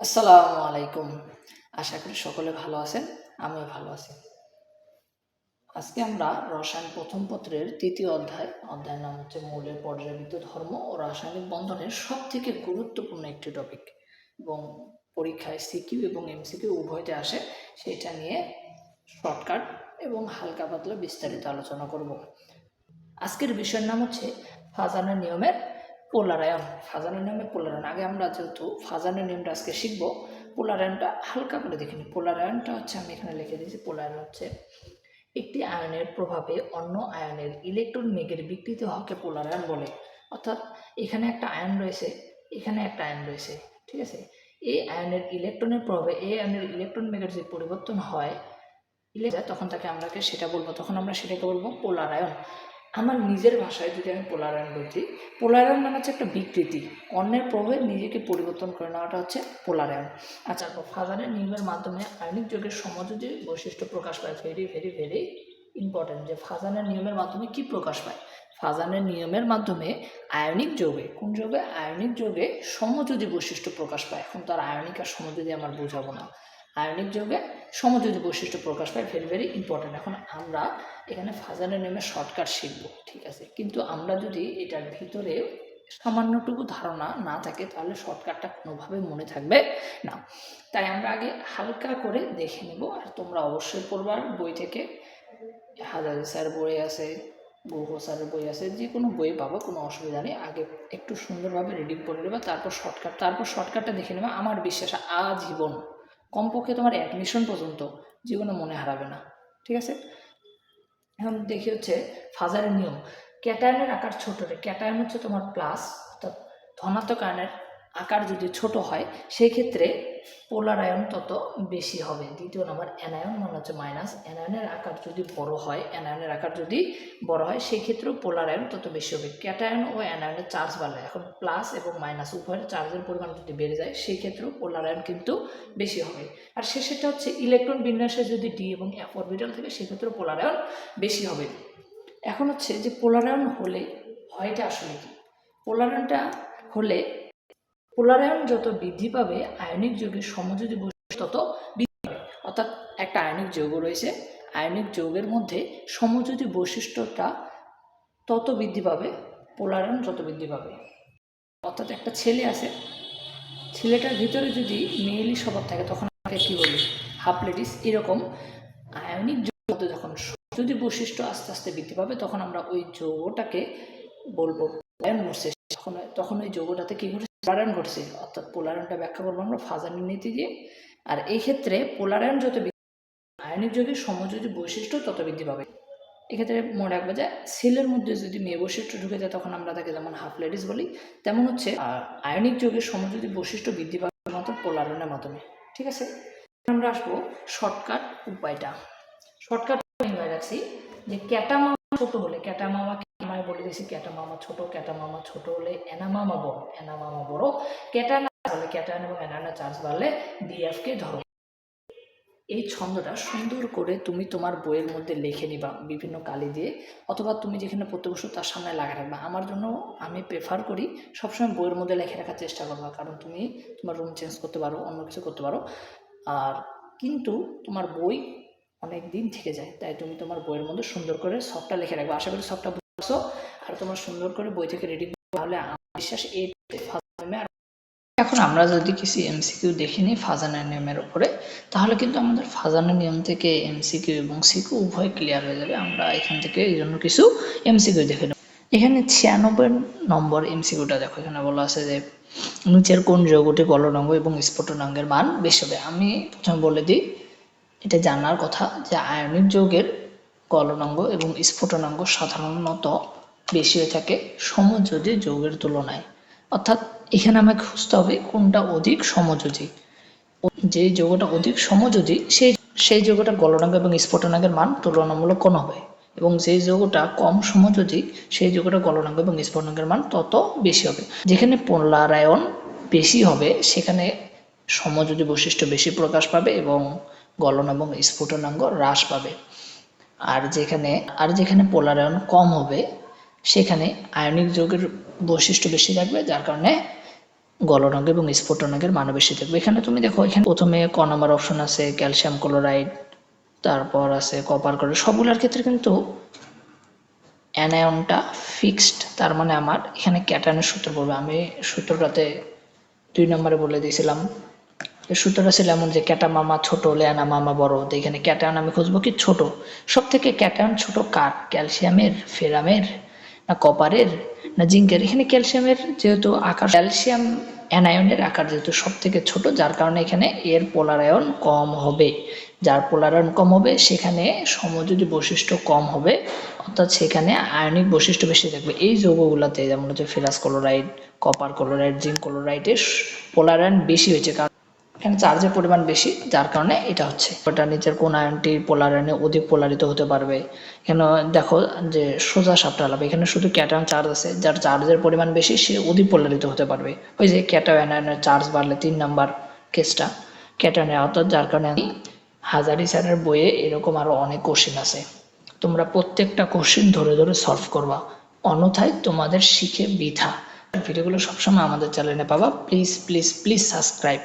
আসসালামু আলাইকুম। আশা করি সকলে ভালো আছেন, আমিও ভালো আছি। আজকে আমরা রসায়ন প্রথম পত্রের তৃতীয় অধ্যায়, অধ্যায়ের নাম হচ্ছে মৌলের পর্যায়বৃত্ত ধর্ম ও রাসায়নিক বন্ধনের সব থেকে গুরুত্বপূর্ণ একটি টপিক এবং পরীক্ষায় সিকিউ এবং এমসিকিউ উভয়তে আসে, সেটা নিয়ে শর্টকাট এবং হালকা পাতলা বিস্তারিত আলোচনা করব। আজকের বিষয়ের নাম হচ্ছে ফাজানের নিয়মের পোলারায়ন ফাজানের নিয়মের পোলারায়ন আগে আমরা যেহেতু ফাজানের নিয়মটা আজকে শিখব পোলারায়নটা হালকা করে দেখিনি পোলারায়নটা হচ্ছে আমি এখানে লিখে দিয়েছি পোলারায়ন হচ্ছে একটি আয়নের প্রভাবে অন্য আয়নের ইলেকট্রন মেঘের বিকৃত হকে পোলারায়ন বলে। অর্থাৎ এখানে একটা আয়ন রয়েছে, এখানে একটা আয়ন রয়েছে, ঠিক আছে? এই আয়নের ইলেকট্রনের প্রভাবে এই আয়নের ইলেকট্রন মেঘের যে পরিবর্তন হয় তখন তাকে আমরাকে সেটা বলব, তখন আমরা সেটাকে বলব পোলারায়ন। আমার নিজের ভাষায় যদি আমি পোলারায়ন বলছি পোলারায়ন মানে হচ্ছে একটা বিকৃতি। অন্যের প্রভাবে নিজেকে পরিবর্তন করে নেওয়াটা হচ্ছে পোলারায়ন আচ্ছা ফাজানের নিয়মের মাধ্যমে আয়নিক যোগের সমযোজী বৈশিষ্ট্য প্রকাশ পায় ভেরি ভেরি ভেরি ইম্পর্টেন্ট যে ফাজানের নিয়মের মাধ্যমে কি প্রকাশ পায়? ফাজানের নিয়মের মাধ্যমে আয়নিক যোগে, কোন যোগে? আয়নিক যোগে সমযোজী বৈশিষ্ট্য প্রকাশ পায়। এখন তার আয়নিক আর সমযোজী আমার বোঝাবো না। আয়নিক যোগে সমযোজী বৈশিষ্ট্য প্রকাশ পায় ভেরি ভেরি ইম্পর্টেন্ট এখন আমরা এখানে ফাজানের নেমে শর্টকাট শিখব, ঠিক আছে? কিন্তু আমরা যদি এটার ভিতরে সামান্যটুকু ধারণা না থাকে, তাহলে শর্টকাটটা কোনোভাবে মনে থাকবে না। তাই আমরা আগে হালকা করে দেখে নেব, আর তোমরা অবশ্যই পড়বার বই থেকে। হাজারি স্যার বই আছে বহু স্যারের বই আছে, যে কোনো বই পাবো, কোনো অসুবিধা নেই। আগে একটু সুন্দরভাবে রিডিং করে নেবা, তারপর শর্টকাট তারপর শর্টকাটটা দেখে নেবা। আমার বিশ্বাস আজীবন কমপক্ষে তোমার অ্যাডমিশন পর্যন্ত জীবনে মনে হারাবে না। ঠিক আছে? এখন দেখি হচ্ছে ফাজারের নিয়ম। ক্যাটায়নের আকার ছোট রে। ক্যাটায়ন হচ্ছে তোমার প্লাস অর্থাৎ ধনাত্মক আয়নের আকার যদি ছোট হয় সেই ক্ষেত্রে পোলার আয়ন তত বেশি হবে। দ্বিতীয় নম্বর, অ্যানায়ন মানে হচ্ছে মাইনাস। অ্যানায়নের আকার যদি বড় হয়, অ্যানায়নের আকার যদি বড় হয় সেই ক্ষেত্রেও পোলার আয়ন তত বেশি হবে। ক্যাটায়ন ও অ্যানায়নের চার্জ বাড়লে, এখন প্লাস এবং মাইনাস, উভয়ের চার্জের পরিমাণ যদি বেড়ে যায় সেই ক্ষেত্রেও পোলার আয়ন কিন্তু বেশি হবে। আর শেষেরটা হচ্ছে, ইলেকট্রন বিন্যাসে যদি ডি এবং এফ অরবিটাল থাকে, সেক্ষেত্রেও পোলার আয়ন বেশি হবে। এখন হচ্ছে যে পোলারায়ন হলে হয়টা আসলে কি? পোলারায়নটা হলে পোলারায়ন যত বৃদ্ধি পাবে, আয়নিক যৌগের সমযোজী বৈশিষ্ট্য তত বৃদ্ধি পাবে। অর্থাৎ একটা আয়নিক যৌগ রয়েছে। আয়নিক যৌগের মধ্যে সমযোজী বৈশিষ্ট্যটা তত বৃদ্ধি পাবে, পোলারায়ন যত বৃদ্ধি পাবে। অর্থাৎ একটা ছেলে আছে। ছেলেটার ভিতরে যদি মেয়েলি স্বভাব থাকে, তখন আমাকে কী বলি? Half ladies. এরকম আয়নিক যৌগ যখন যদি বৈশিষ্ট্য আস্তে আস্তে বৃদ্ধি পাবে, তখন আমরা ওই যৌগটাকে বলব তখন তখন ওই যৌগটাতে কী ঘটছে? পোলারায়ন ঘটছে, অর্থাৎ পোলারায়নটা ব্যাখ্যা করব আমরা ফাজানের নীতি দিয়ে। আর এই ক্ষেত্রে পোলারায়ন যত আয়নিক যৌগের সমযোজী বৈশিষ্ট্য তত বৃদ্ধি পাবে। এক্ষেত্রে মনে রাখবে যে সেলের মধ্যে যদি মেয়ে বৈশিষ্ট্য ঢুকে যায়, তখন আমরা তাকে যেমন হাফ লেডিস বলি, তেমন হচ্ছে আয়নিক যৌগের সমযোজী বৈশিষ্ট্য বৃদ্ধি পাবে মাত্র পোলারায়নের মাধ্যমে। ঠিক আছে? আমরা আসব শর্টকাট উপায়টা। শর্টকাট রাখছি যে ক্যাটা মামা ছোট হলে ক্যাটা মামাকে বলে দিয়েছি, ক্যাটা মামা ছোট, ক্যাটা মামা ছোট হলে এনা মামা বড়, এনা মামা বড়। ক্যাটা না হলে ক্যাটায়ন এবং অ্যানায়নের চার্জ বাড়লে ডিএফকে ধরো। এই ছন্দটা সুন্দর করে তুমি তোমার বইয়ের মধ্যে লিখে নিবা বিভিন্ন কালি দিয়ে, অথবা তুমি যেখানে পড়তে বসো তার সামনে লাগা রাখবা। আমার জন্য আমি প্রেফার করি সবসময় বইয়ের মধ্যে লিখে রাখার চেষ্টা করবা, কারণ তুমি তোমার রুম চেঞ্জ করতে পারো, অন্য কিছু করতে পারো। আর কিন্তু তোমার বই অনেক দিন থেকে যায়, তাই তুমি তোমার বইয়ের মধ্যে সুন্দর করে সবটা লিখে রাখবে। আশা করি সবটা বুঝছ আর তোমার সুন্দর করে বই থেকে রেডি তাহলে বিশ্বাস এখন আমরা যদি কিছু এমসিকিউ দেখে নিই ফাজানের নিয়মের উপরে, তাহলে কিন্তু আমাদের ফাজানের নিয়ম থেকে এমসিকিউ এবং সিকিউ উভয় ক্লিয়ার হয়ে যাবে। আমরা এখান থেকে এই জন্য কিছু এমসিকিউ দেখে নেব। এখানে ছিয়ানব্বই নম্বর এমসিকিউটা দেখো, এখানে বলা আছে যে নিচের কোন যৌগটি গলনাঙ্গ এবং স্ফুটনাঙ্গের মান বেশি হবে। আমি প্রথমে বলে দিই, এটা জানার কথা যে আয়নিক যৌগের গলনাঙ্গ এবং স্ফুটনাঙ্গ সাধারণত বেশি হয়ে থাকে সমযোজী যৌগের তুলনায়। অর্থাৎ এখানে আমাকে খুঁজতে হবে কোনটা অধিক সমযোজী। যে যৌগটা অধিক সমযোজী, সেই সেই যৌগটা গলনাঙ্গ এবং স্ফুটনাঙ্গের মান তুলনামূলক কম হবে। এবং যে যৌগটা কম সমযোজী, সেই যৌগটা গলনাঙ্গ এবং স্ফুটনাঙ্গের মান তত বেশি হবে। যেখানে পোলারায়ন বেশি হবে, সেখানে সমযোজী বৈশিষ্ট্য বেশি প্রকাশ পাবে এবং গলন এবং স্ফুটনাঙ্গ হ্রাস পাবে। আর যেখানে আর যেখানে পোলারায়ন কম হবে, সেখানে আয়নিক যৌগের বৈশিষ্ট্য বেশি থাকবে, যার কারণে গলনাঙ্ক এবং স্ফুটনাঙ্কের মান বেশি থাকবে। এখানে তুমি দেখো, এখানে প্রথমে ক নম্বর অপশন আছে ক্যালসিয়াম ক্লোরাইড তারপর আছে কপার ক্লোরাইড সবগুলোর ক্ষেত্রে কিন্তু অ্যানায়নটা ফিক্সড তার মানে আমার এখানে ক্যাটায়নের সূত্র পড়বে। আমি সূত্রটাতে দুই নম্বরে বলে দিয়েছিলাম সূত্রটা ছিল এমন যে ক্যাটা মামা ছোট, লেয়ানা মামা বড়, তো এখানে ক্যাটায়ন আমি খুঁজবো কি ছোট? সব থেকে ক্যাটায়ন ছোট কার? ক্যালসিয়ামের, ফেরামের না কপারের না জিঙ্কের? এখানে ক্যালসিয়ামের যেহেতু আকার, ক্যালসিয়াম অ্যানায়নের আকার যেহেতু সব থেকে ছোট, যার কারণে এখানে এর পোলারায়ন কম হবে। যার পোলারায়ন কম হবে, সেখানে সমযোজী বৈশিষ্ট্য কম হবে, অর্থাৎ সেখানে আয়নিক বৈশিষ্ট্য বেশি থাকবে। এই যৌগগুলোতে যেমন হচ্ছে ferrous chloride, copper chloride, zinc ক্লোরাইডের পোলারায়ন বেশি হয়েছে, কারণ এখানে চার্জের পরিমাণ বেশি, যার কারণে এটা হচ্ছে। ওটা নিচের কোন আয়নটি পোলারায়নে অধিক পোলারিত হতে পারবে। এখানে দেখো যে সোজা সাপটা আলাপ, এখানে শুধু ক্যাটায়ন চার্জ আছে, যার চার্জের পরিমাণ বেশি, সে অধিক পোলারিত হতে পারবে। ওই যে ক্যাটায়ন আয়নের চার্জ বাড়লে তিন নাম্বার কেসটা ক্যাটায়নের অর্থাৎ যার কারণে হাজারি স্যারের বইয়ে এরকম আরও অনেক কোশ্চিন আছে। তোমরা প্রত্যেকটা কোশ্চিন ধরে ধরে সলভ করবা। অন্যথায় তোমাদের শিখে বৃথা। ভিডিওগুলো সবসময় আমাদের চ্যানেলে পাবা। Please please please subscribe